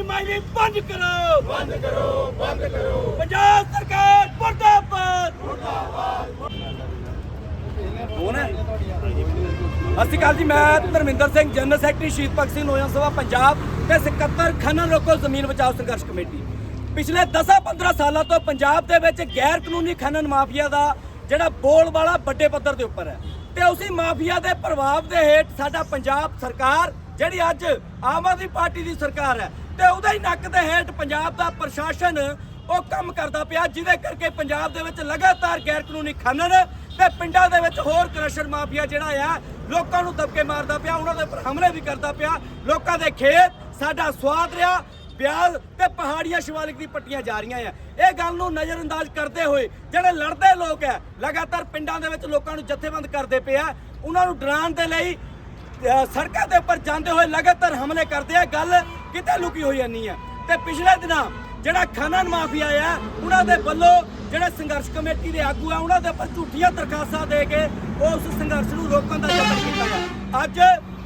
ਕਾਨੂੰਨੀ ਮਾਈਨਿੰਗ ਬੰਦ ਕਰੋ। ਬੰਦ ਕਰੋ ਬੰਦ ਕਰੋ। ਪੰਜਾਬ ਸਰਕਾਰ ਮੁਰਦਾਬਾਦ। ਸਤਿ ਸ਼੍ਰੀ ਅਕਾਲ ਜੀ ਮੈਂ ਧਰਮਿੰਦਰ ਸਿੰਘ ਜਨਰਲ ਸੈਕਟਰੀ ਸ਼ਹੀਦ ਭਗਤ ਸਿੰਘ ਨੌਜਵਾਨ ਸਭਾ ਪੰਜਾਬ ਤੇ ਸਕੱਤਰ ਖਨਨ ਰੋਕੋ ਜ਼ਮੀਨ ਬਚਾਓ ਸੰਘਰਸ਼ ਕਮੇਟੀ। ਪਿਛਲੇ 10-15 ਸਾਲਾਂ ਤੋਂ ਪੰਜਾਬ ਦੇ ਵਿੱਚ ਗੈਰ ਕਾਨੂੰਨੀ ਖਨਨ ਮਾਫੀਆ ਦਾ ਜਿਹੜਾ ਬੋਲ ਵਾਲਾ ਵੱਡੇ ਪੱਧਰ ਦੇ ਉੱਪਰ ਹੈ। ਤੇ ਉਸੇ ਮਾਫੀਆ ਦੇ ਪ੍ਰਭਾਵ ਦੇ ਹੇਠ ਸਾਡਾ ਪੰਜਾਬ ਸਰਕਾਰ ਜਿਹੜੀ ਅੱਜ ਆਮ ਆਦਮੀ ਪਾਰਟੀ ਦੀ ਸਰਕਾਰ ਹੈ ਤੇ ਉਹਦੇ ਹੀ ਨੱਕ ਦੇ ਹੇਠ ਪੰਜਾਬ ਦਾ ਪ੍ਰਸ਼ਾਸਨ ਉਹ ਕੰਮ ਕਰਦਾ ਪਿਆ, ਜਿਹਦੇ ਕਰਕੇ ਪੰਜਾਬ ਦੇ ਵਿੱਚ ਲਗਾਤਾਰ ਗੈਰ ਕਾਨੂੰਨੀ ਖਨਨ ਤੇ ਪਿੰਡਾਂ ਦੇ ਵਿੱਚ ਹੋਰ ਕਰਸ਼ਰ ਮਾਫੀਆ ਜਿਹੜਾ ਆ, ਲੋਕਾਂ ਨੂੰ ਦਬਕੇ ਮਾਰਦਾ ਪਿਆ, ਉਹਨਾਂ ਦੇ ਉੱਪਰ ਹਮਲੇ ਵੀ ਕਰਦਾ ਪਿਆ। ਲੋਕਾਂ ਦੇ ਖੇਤ ਸਾਡਾ ਸਵਾਦ ਰਿਹਾ ਬਿਆਲ ਤੇ ਪਹਾੜੀਆਂ ਸ਼ਿਵਾਲਿਕ ਦੀ ਪੱਟੀਆਂ ਜਾ ਰਹੀਆਂ ਆ। ਇਹ ਗੱਲ ਨੂੰ ਨਜ਼ਰਅੰਦਾਜ਼ ਕਰਦੇ ਹੋਏ ਜਿਹੜੇ ਲੜਦੇ ਲੋਕ ਹੈ ਲਗਾਤਾਰ ਪਿੰਡਾਂ ਦੇ ਵਿੱਚ ਲੋਕਾਂ ਨੂੰ ਜਥੇਬੰਦ ਕਰਦੇ ਪਏ ਆ, ਉਹਨਾਂ ਨੂੰ ਡਰਾਉਣ ਦੇ ਲਈ ਸੜਕਾਂ ਦੇ ਉੱਪਰ ਜਾਂਦੇ ਹੋਏ ਲਗਾਤਾਰ ਹਮਲੇ ਕਰਦੇ ਆ। ਗੱਲ ਕਿਤੇ ਲੁਕੀ ਹੋਈ ਨਹੀਂ ਆ। ਤੇ ਪਿਛਲੇ ਦਿਨਾਂ ਜਿਹੜਾ ਖਨਨ ਮਾਫੀਆ ਆ, ਉਹਨਾਂ ਦੇ ਵੱਲੋਂ ਜਿਹੜੇ ਸੰਘਰਸ਼ ਕਮੇਟੀ ਦੇ ਆਗੂ ਆ, ਉਹਨਾਂ ਦੇ ਉੱਪਰ ਝੂਠੀਆਂ ਦਰਖਾਸਤਾਂ ਦੇ ਕੇ ਉਸ ਸੰਘਰਸ਼ ਨੂੰ ਰੋਕਣ ਦਾ ਯਤਨ ਕੀਤਾ ਗਿਆ। ਅੱਜ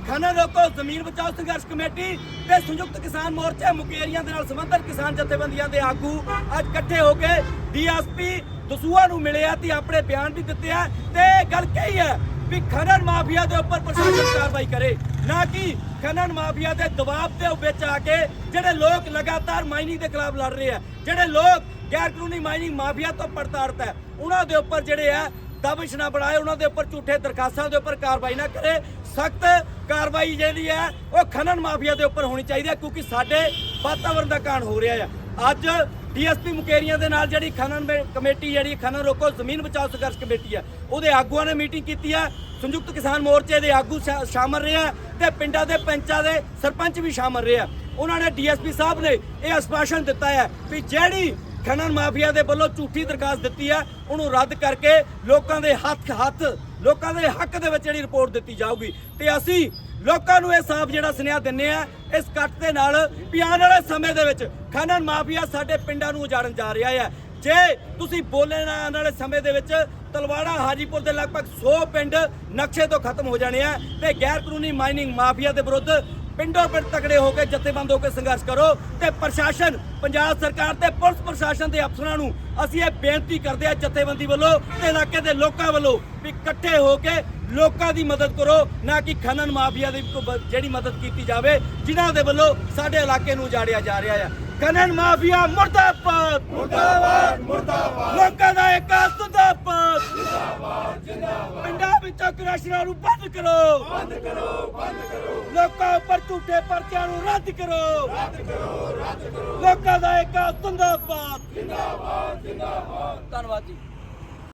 ਖਾਨਾ ਰੋਕੋ ਜ਼ਮੀਨ ਬਚਾਓ ਸੰਘਰਸ਼ ਕਮੇਟੀ ਤੇ ਸੰਯੁਕਤ ਕਿਸਾਨ ਮੋਰਚਾ ਮੁਕੇਰੀਆਂ ਦੇ ਨਾਲ ਸੰਬੰਧਿਤ ਕਿਸਾਨ ਜਥੇਬੰਦੀਆਂ ਦੇ ਆਗੂ ਅੱਜ ਇਕੱਠੇ ਹੋ ਕੇ ਡੀਐਸਪੀ ਦਸੂਆ ਨੂੰ ਮਿਲੇ ਆ ਤੇ ਆਪਣੇ ਬਿਆਨ ਵੀ ਦਿੱਤੇ ਆ। ਤੇ ਗੱਲ ਕਹੀ ਹੈ ਵੀ ਖਨਨ ਮਾਫੀਆ ਦੇ ਉੱਪਰ ਪ੍ਰਸ਼ਾਸਨ ਕਾਰਵਾਈ ਕਰੇ, ਨਾ ਕਿ ਖਨਨ ਮਾਫੀਆ ਦੇ ਦਬਾਅ ਦੇ ਵਿੱਚ ਆ ਕੇ ਜਿਹੜੇ ਲੋਕ ਲਗਾਤਾਰ ਮਾਈਨਿੰਗ ਦੇ ਖਿਲਾਫ ਲੜ ਰਹੇ ਆ, ਜਿਹੜੇ ਲੋਕ ਗੈਰ ਕਾਨੂੰਨੀ ਮਾਈਨਿੰਗ ਮਾਫੀਆ ਤੋਂ ਪੜਤਾੜਤ ਹੈ, ਉਹਨਾਂ ਦੇ ਉੱਪਰ ਜਿਹੜੇ ਆ ਦਬਿਸ਼ ਨਾ ਬਣਾਏ, ਉਹਨਾਂ ਦੇ ਉੱਪਰ ਝੂਠੇ ਦਰਖਾਸਤਾਂ ਦੇ ਉੱਪਰ ਕਾਰਵਾਈ ਨਾ ਕਰੇ, ਸਖਤ ਕਾਰਵਾਈ ਜਿਹੜੀ ਹੈ ਉਹ ਖਨਨ ਮਾਫੀਆ ਦੇ ਉੱਪਰ ਹੋਣੀ ਚਾਹੀਦੀ ਹੈ, ਕਿਉਂਕਿ ਸਾਡੇ ਵਾਤਾਵਰਣ ਦਾ ਕਾਰਨ ਹੋ ਰਿਹਾ ਹੈ ਅੱਜ ਡੀਐਸਪੀ ਮੁਕੇਰੀਆਂ ਦੇ ਨਾਲ ਜਿਹੜੀ ਖਨਨ ਮੇ- ਕਮੇਟੀ, ਜਿਹੜੀ ਖਨਨ ਰੋਕੋ, ਜ਼ਮੀਨ ਬਚਾਓ ਸੰਘਰਸ਼ ਕਮੇਟੀ ਹੈ, ਉਹਦੇ ਆਗੂਆਂ ਨੇ ਮੀਟਿੰਗ ਕੀਤੀ ਹੈ। ਸੰਯੁਕਤ ਕਿਸਾਨ ਮੋਰਚੇ ਦੇ ਆਗੂ ਸ਼ਾ- ਸ਼ਾਮਲ ਰਹੇ ਆ ਤੇ ਪਿੰਡਾਂ ਦੇ ਪੰਚਾਂ ਦੇ ਸਰਪੰਚ ਵੀ ਸ਼ਾਮਲ ਰਹੇ ਉਹਨਾਂ ਨੇ ਡੀਐਸਪੀ ਸਾਹਿਬ ਨੇ ਇਹ ਆਸ਼ਵਾਸਨ ਦਿੱਤਾ ਹੈ ਵੀ ਜਿਹੜੀ ਖਨਨ ਮਾਫੀਆ ਦੇ ਵੱਲੋਂ ਝੂਠੀ ਦਰਖਾਸਤ ਦਿੱਤੀ ਹੈ, ਉਹਨੂੰ ਰੱਦ ਕਰਕੇ ਲੋਕਾਂ ਦੇ ਹੱਥ ਹੱਥ, ਲੋਕਾਂ ਦੇ ਹੱਕ ਦੇ ਵਿੱਚ ਜਿਹੜੀ ਰਿਪੋਰਟ ਦਿੱਤੀ ਜਾਊਗੀ। ਤੇ ਅਸੀਂ ਲੋਕਾਂ ਨੂੰ ਇਹ ਸਾਫ਼ ਜਿਹੜਾ ਸੁਨੇਹਾ ਦਿੰਨੇ ਆ, ਇਸ ਕੱਟ ਦੇ ਨਾਲ ਵੀ ਆਉਣ ਵਾਲੇ ਸਮੇਂ ਦੇ ਵਿੱਚ ਖਨਨ ਮਾਫੀਆ ਸਾਡੇ ਪਿੰਡਾਂ ਨੂੰ ਉਜਾੜਨ ਜਾ ਰਿਹਾ ਹੈ ਜੇ ਤੁਸੀਂ ਬੋਲੇ ਨਾ ਆਉਣ ਵਾਲੇ ਸਮੇਂ ਦੇ ਵਿੱਚ ਤਲਵਾੜਾ ਹਾਜੀਪੁਰ ਦੇ ਲਗਭਗ 100 ਪਿੰਡ ਨਕਸ਼ੇ ਤੋਂ ਖਤਮ ਹੋ ਜਾਣੇ ਆ ਤੇ ਗੈਰ ਕਾਨੂੰਨੀ ਮਾਈਨਿੰਗ ਮਾਫੀਆ ਦੇ ਵਿਰੁੱਧ ਪਿੰਡੋਂ ਪਿੰਡ ਤਕੜੇ ਹੋ ਕੇ ਜਥੇਬੰਦ ਹੋ ਕੇ ਸੰਘਰਸ਼ ਕਰੋ ਤੇ ਪ੍ਰਸ਼ਾਸਨ, ਪੰਜਾਬ ਸਰਕਾਰ ਤੇ ਪੁਲਿਸ ਪ੍ਰਸ਼ਾਸਨ ਦੇ ਅਫਸਰਾਂ ਨੂੰ ਅਸੀਂ ਇਹ ਬੇਨਤੀ ਕਰਦੇ ਆ ਜਥੇਬੰਦੀ ਵੱਲੋਂ ਤੇ ਇਲਾਕੇ ਦੇ ਲੋਕਾਂ ਵੱਲੋਂ ਵੀ ਇਕੱਠੇ ਹੋ ਕੇ ਲੋਕਾਂ ਦੀ ਮਦਦ ਕਰੋ ਨਾ ਕਿ ਖਨਨ ਮਾਫੀਆ ਦੀ ਜਿਹੜੀ ਮਦਦ ਕੀਤੀ ਜਾਵੇ ਜਿਨ੍ਹਾਂ ਦੇ ਵੱਲੋਂ ਸਾਡੇ ਇਲਾਕੇ ਨੂੰ ਉਜਾੜਿਆ ਜਾ ਰਿਹਾ ਹੈ। ਖਨਨ ਮਾਫੀਆ ਮੁਰਦਾਬਾਦ! ਮੁਰਦਾਬਾਦ ਮੁਰਦਾਬਾਦ! ਲੋਕਾਂ ਦਾ ਇੱਕ ਸੁਦਾਬਾਦ ਜਿੰਦਾਬਾਦ ਜਿੰਦਾਬਾਦ ਪਿੰਡਾਂ ਵਿੱਚੋਂ ਕ੍ਰੈਸ਼ਰਾਂ ਨੂੰ ਬੰਦ ਕਰੋ! ਬੰਦ ਕਰੋ ਬੰਦ ਕਰੋ! ਲੋਕਾਂ ਉੱਪਰ ਝੂਠੇ ਪਰਚਿਆਂ ਨੂੰ ਰੱਦ ਕਰੋ! ਰੱਦ ਕਰੋ ਰੱਦ ਕਰੋ! ਲੋਕਾਂ ਦਾ ਇੱਕ ਸੁੰਦਰਬਾਦ ਜਿੰਦਾਬਾਦ ਜਿੰਦਾਬਾਦ! ਧੰਨਵਾਦ ਜੀ।